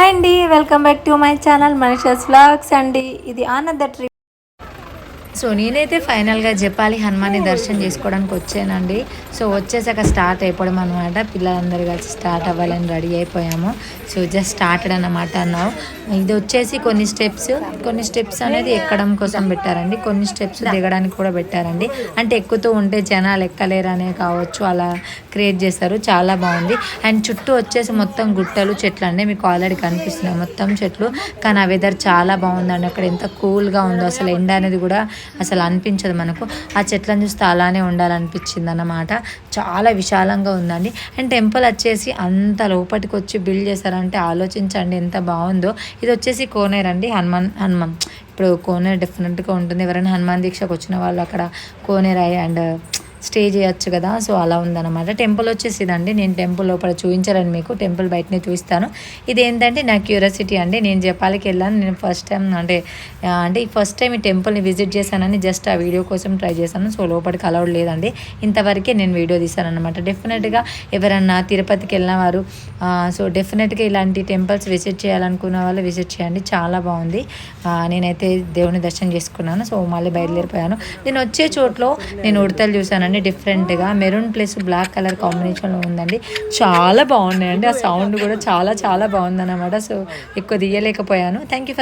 Hi అండి welcome back to my channel Manisha's vlogs అండి. ఇది ఆనంద ట్రిప్ సో నేనైతే ఫైనల్గా జపాలి హనుమాన్ని దర్శనం చేసుకోవడానికి వచ్చానండి. సో వచ్చేసాక స్టార్ట్ అయిపోవడం అనమాట పిల్లలందరూ కలిసి స్టార్ట్ అవ్వాలని రెడీ అయిపోయాము. సో జస్ట్ స్టార్టెడ్ అన్నమాట అన్నావు. ఇది వచ్చేసి కొన్ని స్టెప్స్ కొన్ని స్టెప్స్ అనేది ఎక్కడం కోసం పెట్టారండి. కొన్ని స్టెప్స్ దిగడానికి కూడా పెట్టారండి. అంటే ఎక్కుతూ ఉంటే జనాలు ఎక్కలేరనే కావచ్చు అలా క్రియేట్ చేశారు. చాలా బాగుంది. అండ్ చుట్టూ వచ్చేసి మొత్తం గుట్టలు చెట్లు అండి. మీకు ఆల్రెడీ కనిపిస్తున్నాయి మొత్తం చెట్లు. కానీ ఆ వెదర్ చాలా బాగుందండి. అక్కడ ఎంత కూల్గా ఉందో అసలు ఎండ అనేది కూడా అసలు అనిపించదు మనకు. ఆ చెట్లను చూస్తే అలానే ఉండాలనిపించింది అన్నమాట చాలా విశాలంగా ఉందండి. అండ్ టెంపుల్ వచ్చేసి అంత లోపలికి వచ్చి బిల్డ్ చేశారంటే ఆలోచించండి ఎంత బాగుందో. ఇది వచ్చేసి కోనేరు అండి. హనుమాన్ హనుమాన్ ఇప్పుడు కోనేరు డెఫినెట్గా ఉంటుంది. ఎవరైనా హనుమాన్ దీక్షకు వచ్చిన వాళ్ళు అక్కడ కోనేరు అండ్ స్టే చేయొచ్చు కదా. సో అలా ఉందన్నమాట. టెంపుల్ వచ్చేసి ఇదండి నేను టెంపుల్ లోపల చూపించాలని మీకు టెంపుల్ బయటనే చూపిస్తాను. ఇది ఏంటంటే నా క్యూరియాసిటీ అండి. నేను జపాల్కి వెళ్ళాను. నేను ఫస్ట్ టైం అంటే అంటే ఈ ఫస్ట్ టైం ఈ టెంపుల్ని విజిట్ చేశానని జస్ట్ ఆ వీడియో కోసం ట్రై చేశాను. సో లోపలికి అలౌడ్ లేదండి. ఇంతవరకే నేను వీడియో తీశానమాట డెఫినెట్గా ఎవరన్నా తిరుపతికి వెళ్ళినవారు సో డెఫినెట్గా ఇలాంటి టెంపుల్స్ విజిట్ చేయాలనుకున్న వాళ్ళు విజిట్ చేయండి. చాలా బాగుంది. నేనైతే దేవుని దర్శనం చేసుకున్నాను. సో మళ్ళీ బయలుదేరిపోయాను. నేను వచ్చే చోట్లో నేను ఉడతలు చూడండి డిఫరెంట్గా మెరూన్ ప్లస్ బ్లాక్ కలర్ కాంబినేషన్లో ఉందండి. చాలా బాగున్నాయండి. ఆ సౌండ్ కూడా చాలా చాలా బాగుందన్నమాట. సో ఎక్కువ తీయలేకపోయాను. Thank you